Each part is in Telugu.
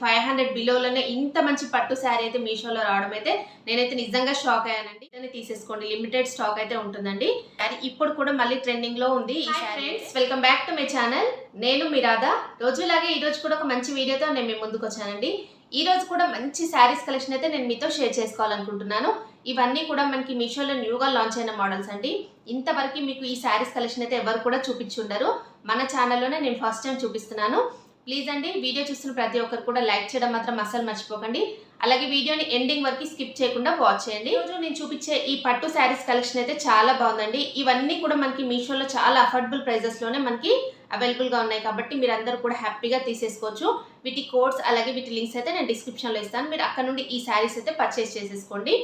ఫైవ్ హండ్రెడ్ బిలోలోనే ఇంత మంచి పట్టు శారీ అయితే మీషోలో రావడం అయితే నేనైతే నిజంగా షాక్ అయ్యానండి. దాన్ని తీసేసుకోండి. లిమిటెడ్ స్టాక్ అయితే ఉంటుందండి. అది ఇప్పుడు కూడా మళ్ళీ ట్రెండింగ్లో ఉంది ఈ welcome back to my channel నేను మీ రాధా. రోజులాగే ఈ రోజు కూడా ఒక మంచి వీడియోతో నేను మీ ముందుకు వచ్చానండి. ఈ రోజు కూడా మంచి శారీస్ కలెక్షన్ అయితే నేను మీతో షేర్ చేసుకోవాలనుకుంటున్నాను. ఇవన్నీ కూడా మనకి మీషోలో న్యూగా లాంచ్ అయిన మోడల్స్ అండి. ఇంతవరకు మీకు ఈ శారీస్ కలెక్షన్ అయితే ఎవరు కూడా చూపించుండరు మన ఛానల్లోనే నేను ఫస్ట్ టైం చూపిస్తున్నాను. ప్లీజ్ అండి వీడియో చూస్తున్న ప్రతి ఒక్కరు కూడా లైక్ చేయడం మాత్రం అస్సలు మర్చిపోకండి. అలాగే వీడియోని ఎండింగ్ వరకు స్కిప్ చేయకుండా వాచ్ చేయండి. ఈరోజు నేను చూపించే ఈ పట్టు శారీస్ కలెక్షన్ అయితే చాలా బాగుందండి. ఇవన్నీ కూడా మనకి మీషోలో చాలా అఫోర్డబుల్ ప్రైజెస్లోనే మనకి అవైలబుల్గా ఉన్నాయి కాబట్టి మీరు అందరూ కూడా హ్యాపీగా తీసేసుకోవచ్చు. వీటి కోడ్స్ అలాగే వీటి లింక్స్ అయితే నేను డిస్క్రిప్షన్లో ఇస్తాను. మీరు అక్కడ నుండి ఈ శారీస్ అయితే పర్చేస్ చేసేసుకోండి.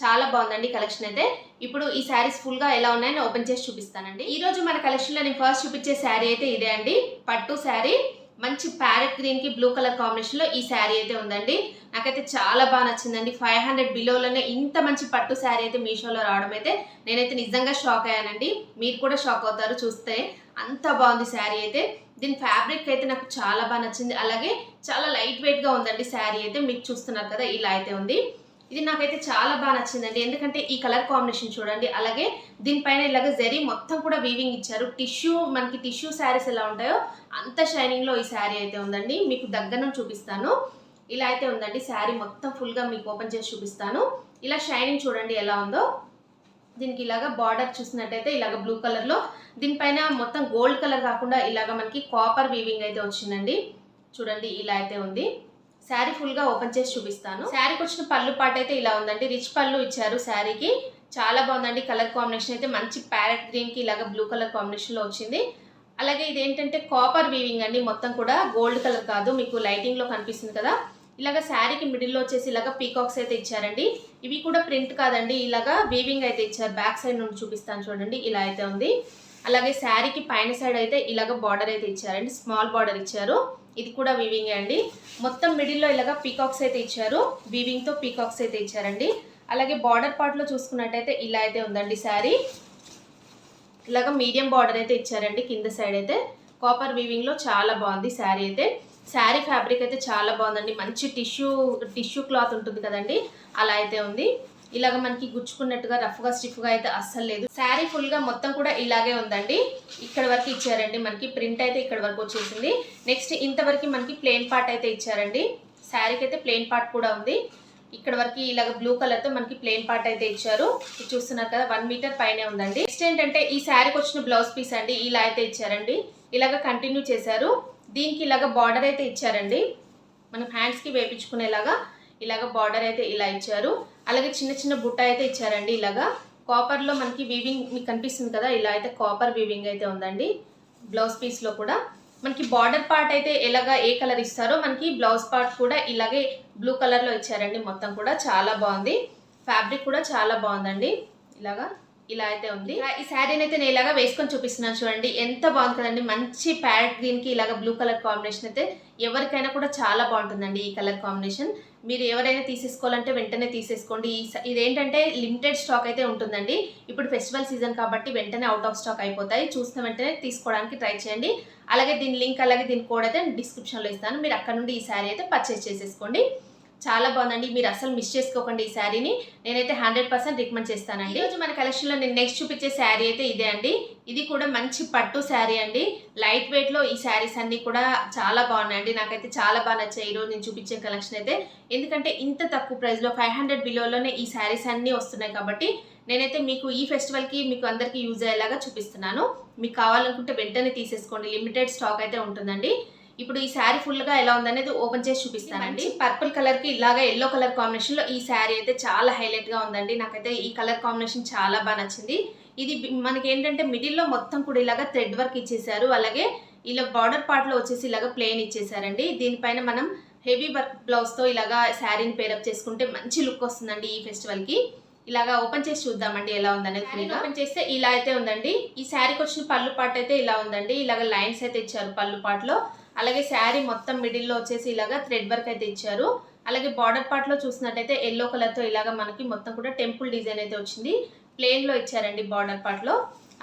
చాలా బాగుందండి కలెక్షన్ అయితే. ఇప్పుడు ఈ శారీస్ ఫుల్గా ఎలా ఉన్నాయని ఓపెన్ చేసి చూపిస్తానండి. ఈరోజు మన కలెక్షన్లో నేను ఫస్ట్ చూపించే శారీ అయితే ఇదే అండి. పట్టు శారీ. మంచి ప్యారెట్ గ్రీన్కి బ్లూ కలర్ కాంబినేషన్లో ఈ శారీ అయితే ఉందండి. నాకైతే చాలా బాగా నచ్చిందండి. ఫైవ్ హండ్రెడ్ బిలోలోనే ఇంత మంచి పట్టు శారీ అయితే మీషోలో రావడం అయితే నేనైతే నిజంగా షాక్ అయ్యానండి. మీరు కూడా షాక్ అవుతారు చూస్తే. అంత బాగుంది శారీ అయితే. దీని ఫ్యాబ్రిక్ అయితే నాకు చాలా బాగా నచ్చింది. అలాగే చాలా లైట్ వెయిట్గా ఉందండి శారీ అయితే. మీకు చూస్తున్నారు కదా ఇలా అయితే ఉంది. ఇది నాకైతే చాలా బాగా నచ్చిందండి. ఎందుకంటే ఈ కలర్ కాంబినేషన్ చూడండి అలాగే దీనిపైన ఇలాగ జరీ మొత్తం కూడా వీవింగ్ ఇచ్చారు. టిష్యూ మనకి టిష్యూ శారీస్ ఎలా ఉంటాయో అంత షైనింగ్లో ఈ శారీ అయితే ఉందండి. మీకు దగ్గర చూపిస్తాను. ఇలా అయితే ఉందండి. శారీ మొత్తం ఫుల్గా మీకు ఓపెన్ చేసి చూపిస్తాను. ఇలా షైనింగ్ చూడండి ఎలా ఉందో. దీనికి ఇలాగ బార్డర్ చూసినట్టయితే ఇలాగ బ్లూ కలర్లో దీనిపైన మొత్తం గోల్డ్ కలర్ కాకుండా ఇలాగ మనకి కాపర్ వీవింగ్ అయితే వచ్చిందండి. చూడండి ఇలా అయితే ఉంది. శారీ ఫుల్గా ఓపెన్ చేసి చూపిస్తాను. శారీకి వచ్చిన పళ్ళు పాట అయితే ఇలా ఉందండి. రిచ్ పళ్ళు ఇచ్చారు శారీకి. చాలా బాగుందండి. కలర్ కాంబినేషన్ అయితే మంచి ప్యారెట్ గ్రీన్కి ఇలాగ బ్లూ కలర్ కాంబినేషన్లో వచ్చింది. అలాగే ఇది ఏంటంటే కాపర్ వీవింగ్ అండి. మొత్తం కూడా గోల్డ్ కలర్ కాదు. మీకు లైటింగ్లో కనిపిస్తుంది కదా. ఇలాగ శారీకి మిడిల్లో వచ్చేసి ఇలాగ పీకాక్స్ అయితే ఇచ్చారండి. ఇవి కూడా ప్రింట్ కాదండి. ఇలాగా వీవింగ్ అయితే ఇచ్చారు. బ్యాక్ సైడ్ నుండి చూపిస్తాను చూడండి. ఇలా అయితే ఉంది. అలాగే శారీకి పైన సైడ్ అయితే ఇలాగ బార్డర్ అయితే ఇచ్చారండి స్మాల్ బార్డర్ ఇచ్చారు. ఇది కూడా వీవింగ్ అండి. మొత్తం మిడిల్లో ఇలాగ పీకాక్స్ అయితే ఇచ్చారు. వీవింగ్తో పీకాక్స్ అయితే ఇచ్చారండి. అలాగే బార్డర్ పార్ట్లో చూసుకున్నట్టయితే ఇలా అయితే ఉందండి శారీ. ఇలాగ మీడియం బార్డర్ అయితే ఇచ్చారండి కింద సైడ్ అయితే. కాపర్ వీవింగ్లో చాలా బాగుంది శారీ అయితే. శారీ ఫ్యాబ్రిక్ అయితే చాలా బాగుందండి. మంచి టిష్యూ టిష్యూ క్లాత్ ఉంటుంది కదండి. అలా అయితే ఉంది. ఇలాగ మనకి గుచ్చుకున్నట్టుగా రఫ్గా స్టిఫ్గా అయితే అస్సలు లేదు. శారీ ఫుల్గా మొత్తం కూడా ఇలాగే ఉందండి. ఇక్కడ వరకు ఇచ్చారండి. మనకి ప్రింట్ అయితే ఇక్కడ వరకు వచ్చేసింది. నెక్స్ట్ ఇంతవరకు మనకి ప్లెయిన్ పార్ట్ అయితే ఇచ్చారండి. శారీకి అయితే ప్లెయిన్ పార్ట్ కూడా ఉంది. ఇక్కడ వరకు ఇలాగ బ్లూ కలర్తో మనకి ప్లేన్ పార్ట్ అయితే ఇచ్చారు. ఇది చూస్తున్నారు కదా వన్ మీటర్ పైనే ఉందండి. నెక్స్ట్ ఏంటంటే ఈ శారీకి వచ్చిన బ్లౌజ్ పీస్ అండి. ఇలా అయితే ఇచ్చారండి. ఇలాగ కంటిన్యూ చేశారు. దీనికి ఇలాగ బార్డర్ అయితే ఇచ్చారండి. మనం హ్యాండ్స్కి వేపించుకునేలాగా ఇలాగ బార్డర్ అయితే ఇలా ఇచ్చారు. అలాగే చిన్న చిన్న బుట్ట అయితే ఇచ్చారండి ఇలాగా. కాపర్లో మనకి వీవింగ్ మీకు కనిపిస్తుంది కదా ఇలా అయితే కాపర్ వీవింగ్ అయితే ఉందండి. బ్లౌజ్ పీస్లో కూడా. మనకి బార్డర్ పార్ట్ అయితే ఎలాగా ఏ కలర్ ఇస్తారో మనకి బ్లౌజ్ పార్ట్ కూడా ఇలాగే బ్లూ కలర్లో ఇచ్చారండి మొత్తం కూడా. చాలా బాగుంది. ఫ్యాబ్రిక్ కూడా చాలా బాగుందండి. ఇలాగా ఇలా అయితే ఉంది. ఈ శారీని అయితే నేను ఇలాగా వేసుకొని చూపిస్తున్నాను చూడండి. ఎంత బాగుంది కదండి. మంచి ప్యారెట్ గ్రీన్కి ఇలాగ బ్లూ కలర్ కాంబినేషన్ అయితే ఎవరికైనా కూడా చాలా బాగుంటుందండి ఈ కలర్ కాంబినేషన్ మీరు ఎవరైనా తీసేసుకోవాలంటే వెంటనే తీసేసుకోండి. ఈ ఇదేంటంటే లిమిటెడ్ స్టాక్ అయితే ఉంటుందండి. ఇప్పుడు ఫెస్టివల్ సీజన్ కాబట్టి వెంటనే అవుట్ ఆఫ్ స్టాక్ అయిపోతాయి. చూసిన వెంటనే తీసుకోవడానికి ట్రై చేయండి. అలాగే దీని లింక్ అలాగే దీని కోడ్ అయితే డిస్క్రిప్షన్లో ఇస్తాను. మీరు అక్కడ నుండి ఈ శారీ అయితే పర్చేస్ చేసేసుకోండి. చాలా బాగుందండి. మీరు అసలు మిస్ చేసుకోకండి ఈ శారీని. నేనైతే హండ్రెడ్ పర్సెంట్ రికమెండ్ చేస్తానండి. ఈరోజు మన కలెక్షన్లో నేను నెక్స్ట్ చూపించే శారీ అయితే ఇదే అండి. ఇది కూడా మంచి పట్టు శారీ అండి. లైట్ వెయిట్లో ఈ శారీస్ అన్ని కూడా చాలా బాగున్నాయండి. నాకైతే చాలా బాగా నచ్చాయి. ఈరోజు నేను చూపించే కలెక్షన్ అయితే. ఎందుకంటే ఇంత తక్కువ ప్రైస్లో ఫైవ్ హండ్రెడ్ బిలోలోనే ఈ శారీస్ అన్నీ వస్తున్నాయి కాబట్టి నేనైతే మీకు ఈ ఫెస్టివల్కి మీకు అందరికీ యూజ్ అయ్యేలాగా చూపిస్తున్నాను. మీకు కావాలనుకుంటే వెంటనే తీసేసుకోండి. లిమిటెడ్ స్టాక్ అయితే ఉంటుందండి. ఇప్పుడు ఈ శారీ ఫుల్గా ఎలా ఉందనేది ఓపెన్ చేసి చూపిస్తానండి. పర్పుల్ కలర్కి ఇలాగా ఎల్లో కలర్ కాంబినేషన్లో ఈ శారీ అయితే చాలా హైలైట్గా ఉందండి. నాకైతే ఈ కలర్ కాంబినేషన్ చాలా బాగా నచ్చింది. ఇది మనకి ఏంటంటే మిడిల్లో మొత్తం కూడా ఇలాగా థ్రెడ్ వర్క్ ఇచ్చేసారు అలాగే ఇలా బార్డర్ పార్ట్లో వచ్చేసి ఇలాగా ప్లెయిన్ ఇచ్చేసారండి దీనిపైన మనం హెవీ వర్క్ బ్లౌజ్తో ఇలాగా శారీని పేరప్ చేసుకుంటే మంచి లుక్ వస్తుందండి ఈ ఫెస్టివల్కి. ఇలాగా ఓపెన్ చేసి చూద్దామండి ఎలా ఉందనేది ఫ్రీగా ఓపెన్ చేస్తే ఇలా అయితే ఉందండి. ఈ శారీకి వచ్చిన పళ్ళు పాట అయితే ఇలా ఉందండి. ఇలాగ లైన్స్ అయితే ఇచ్చారు పళ్ళు పాటలో అలాగే శారీ మొత్తం మిడిల్లో వచ్చేసి ఇలాగా థ్రెడ్ వర్క్ అయితే ఇచ్చారు. అలాగే బార్డర్ పార్ట్లో చూసినట్టయితే ఎల్లో కలర్తో ఇలాగా మనకి మొత్తం కూడా టెంపుల్ డిజైన్ అయితే వచ్చింది. ప్లెయిన్లో ఇచ్చారండి బార్డర్ పార్ట్లో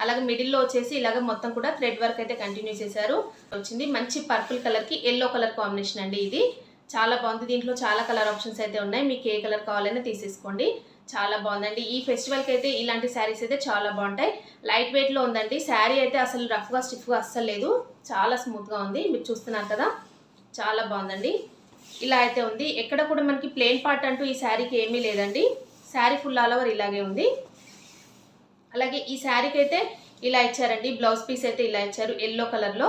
అలాగే మిడిల్లో వచ్చేసి ఇలాగ మొత్తం కూడా థ్రెడ్ వర్క్ అయితే కంటిన్యూ చేశారు. వచ్చింది. మంచి పర్పుల్ కలర్కి ఎల్లో కలర్ కాంబినేషన్ అండి ఇది. చాలా బాగుంది. దీంట్లో చాలా కలర్ ఆప్షన్స్ అయితే ఉన్నాయి. మీకు ఏ కలర్ కావాలైనా తీసేసుకోండి. చాలా బాగుందండి. ఈ ఫెస్టివల్కి అయితే ఇలాంటి శారీస్ అయితే చాలా బాగుంటాయి. లైట్ వెయిట్లో ఉందండి. శారీ అయితే అసలు రఫ్గా స్టిఫ్గా అస్సలు లేదు. చాలా స్మూత్గా ఉంది. మీరు చూస్తున్నారు కదా. చాలా బాగుందండి. ఇలా అయితే ఉంది. ఎక్కడ కూడా మనకి ప్లేన్ పార్ట్ అంటూ ఈ శారీకి ఏమీ లేదండి. శారీ ఫుల్ ఆల్ ఓవర్ ఇలాగే ఉంది. అలాగే ఈ శారీకి అయితే ఇలా ఇచ్చారండి. బ్లౌజ్ పీస్ అయితే ఇలా ఇచ్చారు. ఎల్లో కలర్లో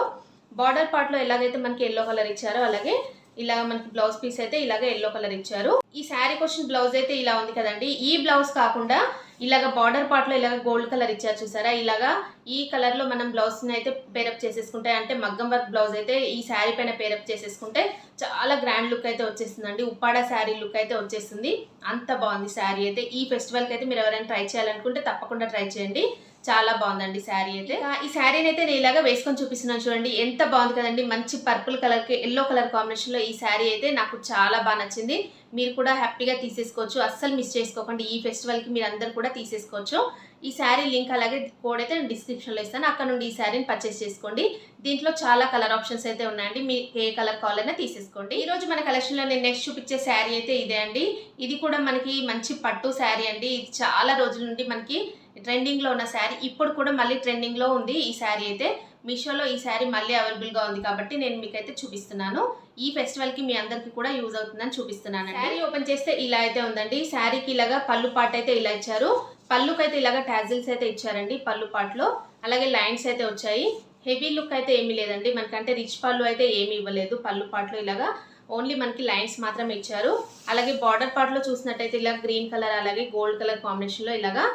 బార్డర్ పార్ట్లో ఎలాగైతే మనకి ఎల్లో కలర్ ఇచ్చారో అలాగే ఇలా మనకి బ్లౌజ్ పీస్ అయితే ఇలాగ ఎల్లో కలర్ ఇచ్చారు. ఈ శారీ క్వశ్చన్ బ్లౌజ్ అయితే ఇలా ఉంది కదండి. ఈ బ్లౌజ్ కాకుండా ఇలాగ బార్డర్ పార్ట్లో ఇలాగ గోల్డ్ కలర్ ఇచ్చారు చూసారా? ఇలాగా ఈ కలర్లో మనం బ్లౌజ్ని అయితే పేరప్ చేసేసుకుంటే అంటే మగ్గం వర్క్ బ్లౌజ్ అయితే ఈ శారీ పైన పేరప్ చేసేసుకుంటే చాలా గ్రాండ్ లుక్ అయితే వచ్చేస్తుందండి. ఉప్పాడ శారీ లుక్ అయితే వచ్చేస్తుంది. అంత బాగుంది శారీ అయితే. ఈ ఫెస్టివల్కి అయితే మీరు ఎవరైనా ట్రై చేయాలనుకుంటే తప్పకుండా ట్రై చేయండి. చాలా బాగుందండి శారీ అయితే. ఈ శారీని అయితే నేను ఇలాగా వేసుకొని చూపిస్తున్నాను చూడండి. ఎంత బాగుంది కదండి. మంచి పర్పుల్ కలర్ ఎల్లో కలర్ కాంబినేషన్లో ఈ శారీ అయితే నాకు చాలా బాగా నచ్చింది. మీరు కూడా హ్యాపీగా తీసేసుకోవచ్చు. అస్సలు మిస్ చేసుకోకండి. ఈ ఫెస్టివల్కి మీరు అందరు కూడా తీసేసుకోవచ్చు. ఈ శారీ లింక్ అలాగే కోడ్ అయితే నేను డిస్క్రిప్షన్లో ఇస్తాను. అక్కడ నుండి ఈ శారీని పర్చేస్ చేసుకోండి. దీంట్లో చాలా కలర్ ఆప్షన్స్ అయితే ఉన్నాయండి. మీకు ఏ కలర్ కావాలన్నా తీసేసుకోండి. ఈ రోజు మన కలెక్షన్లో నేను నెక్స్ట్ చూపించే శారీ అయితే ఇదే అండి. ఇది కూడా మనకి మంచి పట్టు శారీ అండి. ఇది చాలా రోజుల నుండి మనకి ట్రెండింగ్లో ఉన్న శారీ ఇప్పుడు కూడా మళ్ళీ ట్రెండింగ్లో ఉంది. ఈ శారీ అయితే మీషోలో ఈ శారీ మళ్ళీ అవైలబుల్గా ఉంది కాబట్టి నేను మీకైతే చూపిస్తున్నాను. ఈ ఫెస్టివల్కి మీ అందరికీ కూడా యూజ్ అవుతుందని చూపిస్తున్నాను శారీ ఓపెన్ చేస్తే ఇలా అయితే ఉందండి. శారీకి ఇలాగా పళ్ళు పాట అయితే ఇలా ఇచ్చారు. పళ్ళుకైతే ఇలాగా టాజిల్స్ అయితే ఇచ్చారండి పళ్ళు పాటలో. అలాగే లైన్స్ అయితే వచ్చాయి. హెవీ లుక్ అయితే ఏమీ లేదండి. మనకంటే రిచ్ పళ్ళు అయితే ఏమీ ఇవ్వలేదు. పళ్ళు పాటలో ఇలాగా ఓన్లీ మనకి లైన్స్ మాత్రం ఇచ్చారు. అలాగే బార్డర్ పార్ట్లో చూసినట్టయితే ఇలా గ్రీన్ కలర్ అలాగే గోల్డ్ కలర్ కాంబినేషన్లో ఇలాగా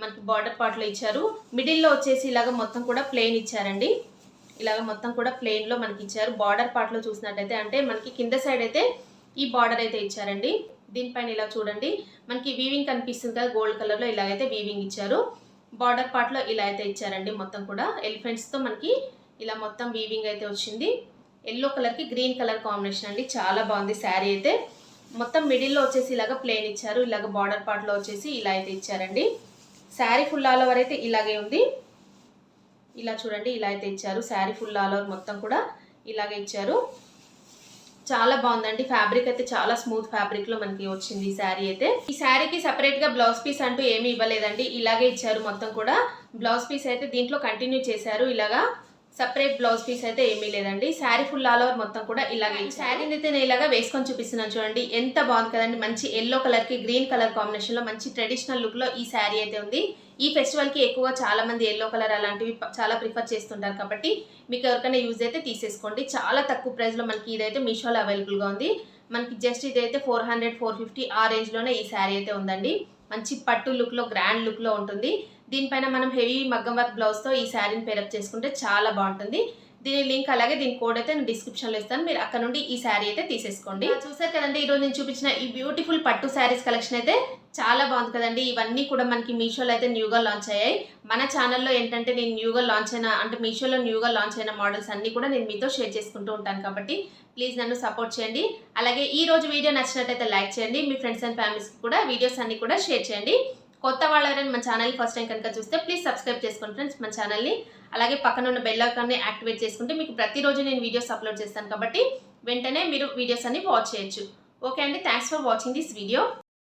మనకి బార్డర్ పార్ట్లో ఇచ్చారు. మిడిల్లో వచ్చేసి ఇలాగ మొత్తం కూడా ప్లెయిన్ ఇచ్చారండి. ఇలాగ మొత్తం కూడా ప్లెయిన్లో మనకి ఇచ్చారు. బార్డర్ పార్ట్లో చూసినట్టయితే అంటే మనకి కింద సైడ్ అయితే ఈ బార్డర్ అయితే ఇచ్చారండి. దీనిపైన ఇలా చూడండి. మనకి వీవింగ్ కనిపిస్తుంది కదా గోల్డ్ కలర్లో ఇలాగైతే వీవింగ్ ఇచ్చారు. బార్డర్ పార్ట్లో ఇలా అయితే ఇచ్చారండి మొత్తం కూడా. ఎలిఫెంట్స్తో మనకి ఇలా మొత్తం వీవింగ్ అయితే వచ్చింది. ఎల్లో కలర్కి గ్రీన్ కలర్ కాంబినేషన్ అండి. చాలా బాగుంది శారీ అయితే. మొత్తం మిడిల్లో వచ్చేసి ఇలాగ ప్లెయిన్ ఇచ్చారు. ఇలాగ బార్డర్ పార్ట్లో వచ్చేసి ఇలా అయితే ఇచ్చారండి. శారీ ఫుల్ ఆల్ ఓవర్ అయితే ఇలాగే ఉంది. ఇలా చూడండి ఇలా అయితే ఇచ్చారు. శారీ ఫుల్ ఆల్ ఓవర్ మొత్తం కూడా ఇలాగే ఇచ్చారు. చాలా బాగుందండి. ఫ్యాబ్రిక్ అయితే చాలా స్మూత్ ఫ్యాబ్రిక్లో మనకి వచ్చింది ఈ శారీ అయితే. ఈ శారీకి సపరేట్గా బ్లౌజ్ పీస్ అంటూ ఏమీ ఇవ్వలేదండి. ఇలాగే ఇచ్చారు మొత్తం కూడా. బ్లౌజ్ పీస్ అయితే దీంట్లో కంటిన్యూ చేశారు. ఇలాగా సపరేట్ బ్లౌజ్ పీస్ అయితే ఏమీ లేదండి. శారీ ఫుల్ ఆల్ ఓవర్ మొత్తం కూడా ఇలాగే శారీని అయితే నేను ఇలాగా వేసుకొని చూపిస్తున్నాను చూడండి. ఎంత బాగుంది కదండి. మంచి ఎల్లో కలర్కి గ్రీన్ కలర్ కాంబినేషన్లో మంచి ట్రెడిషనల్ లుక్లో ఈ శారీ అయితే ఉంది. ఈ ఫెస్టివల్కి ఎక్కువగా చాలా మంది ఎల్లో కలర్ అలాంటివి చాలా ప్రిఫర్ చేస్తుంటారు కాబట్టి మీకు ఎవరికైనా యూజ్ అయితే తీసేసుకోండి. చాలా తక్కువ ప్రైస్లో మనకి ఇదైతే మీషోలో అవైలబుల్గా ఉంది. మనకి జస్ట్ ఇదైతే ఫోర్ హండ్రెడ్ ఫోర్ ఫిఫ్టీ ఆ రేంజ్లోనే ఈ శారీ అయితే ఉందండి. మంచి పట్టు లుక్లో గ్రాండ్ లుక్లో ఉంటుంది. దీనిపైన మనం హెవీ మగ్గం వర్క్ బ్లౌజ్తో ఈ శారీని పేరప్ చేసుకుంటే చాలా బాగుంటుంది. దీని లింక్ అలాగే దీని కోడ్ అయితే నేను డిస్క్రిప్షన్లో ఇస్తాను. మీరు అక్కడ నుండి ఈ శారీ అయితే తీసేసుకోండి. చూసారు కదండి ఈ రోజు నేను చూపించిన ఈ బ్యూటిఫుల్ పట్టు శారీస్ కలెక్షన్ అయితే చాలా బాగుంది కదండి. ఇవన్నీ కూడా మనకి మీషోలో అయితే న్యూగా లాంచ్ అయ్యాయి. మన ఛానల్లో ఏంటంటే నేను న్యూగా లాంచ్ అయిన అంటే మీషోలో న్యూగా లాంచ్ అయిన మోడల్స్ అన్నీ కూడా నేను మీతో షేర్ చేసుకుంటూ ఉంటాను కాబట్టి ప్లీజ్ నన్ను సపోర్ట్ చేయండి. అలాగే ఈ రోజు వీడియో నచ్చినట్టయితే లైక్ చేయండి. మీ ఫ్రెండ్స్ అండ్ ఫ్యామిలీస్కి కూడా వీడియోస్ అన్నీ కూడా షేర్ చేయండి. కొత్త వాళ్ళెవరైనా మన ఛానల్ ఫస్ట్ టైం కనుక చూస్తే ప్లీజ్ సబ్స్క్రైబ్ చేసుకోండి ఫ్రెండ్స్ మన ఛానల్ని. అలాగే పక్కన ఉన్న బెల్ ఐకాన్ని యాక్టివేట్ చేసుకుంటే మీకు ప్రతిరోజు నేను వీడియోస్ అప్లోడ్ చేస్తాను కాబట్టి వెంటనే మీరు వీడియోస్ అన్ని వాచ్ చేయొచ్చు. ఓకే అండి thanks for watching this video